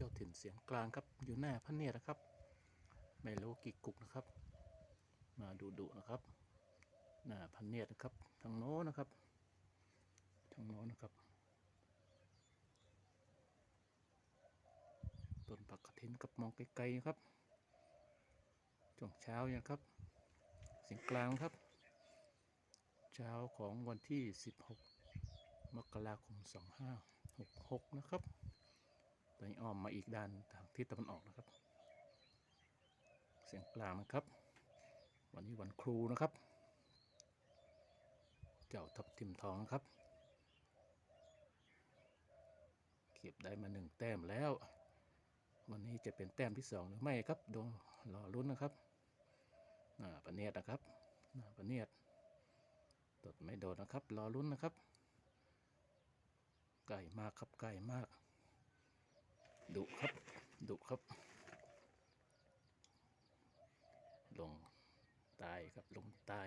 จ้าถิ่นเสียงกลางครับ อยู่หน้าพระเนียดนะครับไม่รู้กี่กุกนะครับ มาดูดุนะครับ หน้าพระเนียดนะครับ ทางโน้นนะครับ ทางโน้นนะครับ ต้นผักกระถินกับมองไกลๆนะครับ ช่วงเช้าเนี่ยครับ เสียงกลางครับ เช้าของวันที่ 16 มกราคม 2566 นะครับ ตอนนี้อ้อมมาอีกด้านทางทิศตะวันออกนะครับ เสียงกลางนะครับ วันนี้วันครูนะครับ เจ้าทับทิมทองครับ เก็บได้มาหนึ่งแต้มแล้ว วันนี้จะเป็นแต้มที่สองหรือไม่ครับดูรอลุ้นนะครับหน้าประเนียดนะครับหน้าประเนียดตดไม่โดดนะครับ รอลุ้นนะครับ ใกล้มากครับใกล้มาก ดุครับดุครับ ลงใตายครับลงใต้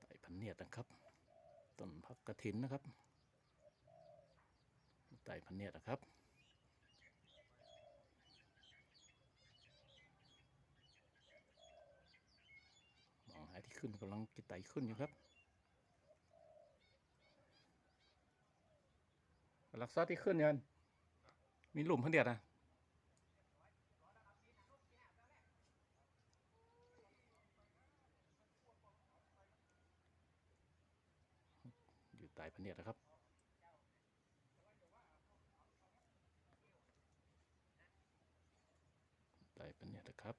ใต้พันเนียดนะครับต้นพักกระถินนะครับใต้พันเนียดนะครับมองหาที่ขึ้นกำลังจะไต่ขึ้นอยู่ครับหลักซอที่ขึ้นยัน มีหลุมพันเดียดนะอยู่ใต้พันเดียดนะครับใต้พันเดียดนะครับ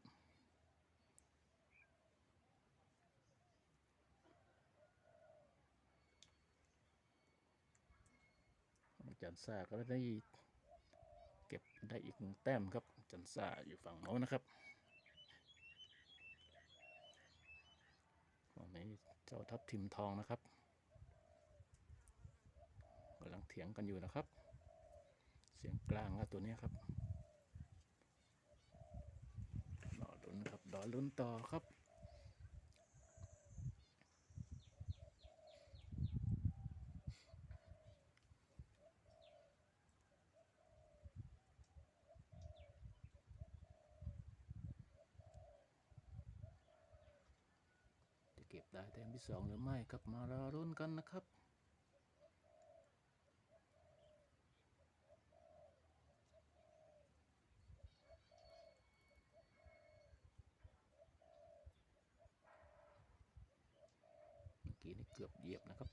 อาจารย์ซ่าก็ได้ ได้อีกหนึ่งแต้มครับ จันซ่าอยู่ฝั่งโน้นนะครับฝั่งนี้เจ้าทับทิมทองนะครับกำลังเถียงกันอยู่นะครับ เสียงกลางครับตัวนี้ครับรอลุ้นครับรอลุ้นต่อครับ เก็บได้แต้มที่สองหรือไม่ครับมารอรุ้นกันนะครับเมื่อกี้นี่เกือบเหยียบนะครับ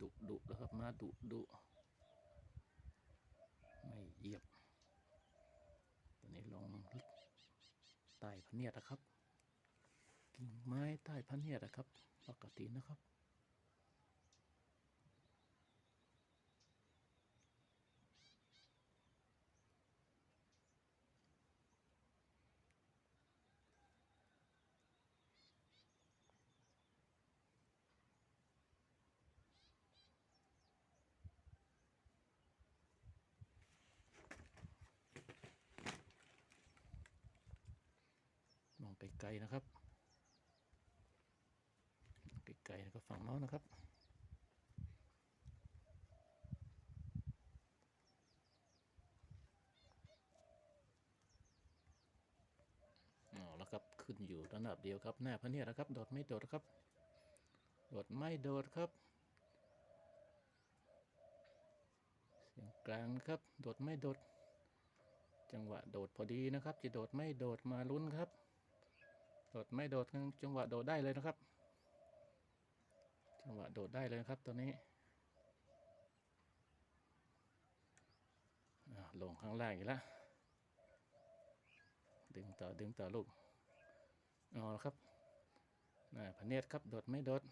ดุดุแล้วครับ มาดุดุไม่เหยียบตอนนี้ลงใต้พะเนียดนะครับ กิ่งไม้ใต้พระเนียดนะครับ ปกตินะครับ มองไกลๆนะครับ ไกลนะครับฝั่งโน้นนะครับ อ๋อแล้วครับ ขึ้นอยู่ระดับเดียวครับ หน้าพระเนี่ยนะครับ โดดไม่โดดครับ โดดไม่โดดครับ เสียงกลางครับ โดดไม่โดด จังหวะโดดพอดีนะครับ จะโดดไม่โดดมาลุ้นครับ โดดไม่โดดจังหวะโดดได้เลยนะครับ วะโดดได้เลยครับตัวนี้ลงข้างล่างอีกแล้วดึงต่อดึงต่อลูกเอาละครับน่าพะเนียดครับโดดไม่โดด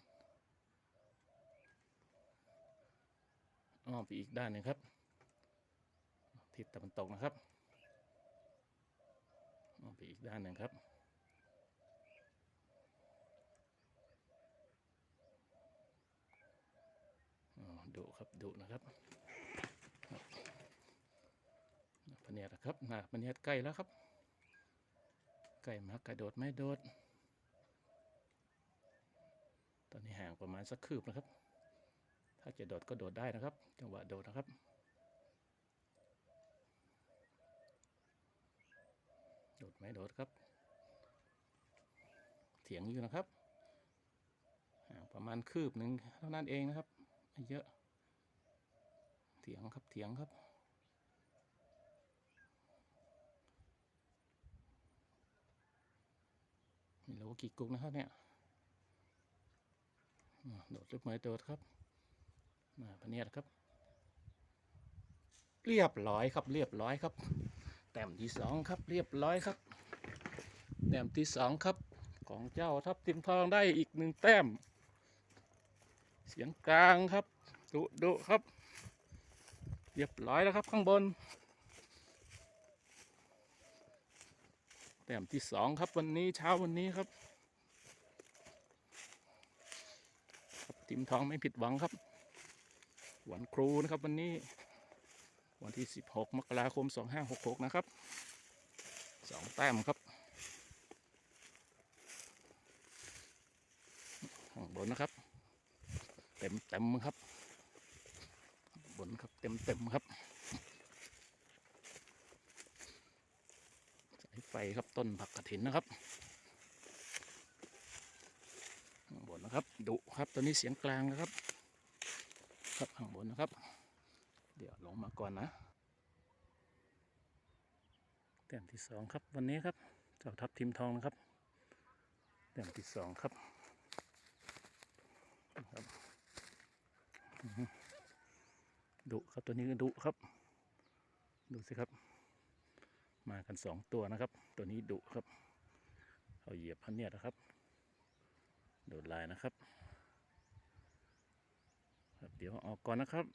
อ้อมไปอีกด้านหนึ่งครับทิศตะวันตกนะครับอ้อมไปอีกด้านหนึ่งครับ อ๋อดุ ครับดุนะครับครับพะเนียดนะครับหนาพะเนียดใกล้แล้วครับใกล้มากกระโดดไม่โดด ตอนนี้ห่างประมาณสักคืบนะครับ ถ้าจะโดดก็โดดได้นะครับ จังหวะโดดนะครับโดดไม่โดดครับ เถียงอยู่นะครับห่างประมาณคืบหนึ่งเท่านั้นเองนะครับไม่เยอะ ถียงครับเถียงครับไม่รู้กี่กุกนะครับเนี่ยโดดหรือไม่โดดครับ มาปะเนียดครับ เรียบร้อยครับ เรียบร้อยครับ แต้มที่สองครับ เรียบร้อยครับ แต้มที่สองครับ ของเจ้าทับทิมทองได้อีกหนึ่งแต้ม เสียงกลางครับดุดุครับ เรียบร้อยแล้วครับข้างบน แต้มที่สองครับวันนี้เช้าวันนี้ครับครับทีมทองไม่ผิดหวังครับ วันครูนะครับวันนี้ วันที่ 16 มกราคม 2566 นะครับสองแต้มครับข้างบนนะครับ เต็มเต็มครับ บนครับเต็มเต็มครับ สายไฟครับต้นผักกระถินนะครับข้างบนนะครับดุครับตัวนี้เสียงกลางนะครับ ครับข้างบนนะครับ เดี๋ยวลงมาก่อนนะแต้มที่สองครับวันนี้ครับเจ้าทับทิมทองนะครับแต้มที่สองครับครับ ดุครับตัวนี้ก็ดุครับ ดูสิครับ มากันสองตัวนะครับ ตัวนี้ดุครับเอาเหยียบพันเนี่ยนะครับ โดดลายนะครับครับ เดี๋ยวออกก่อนนะครับ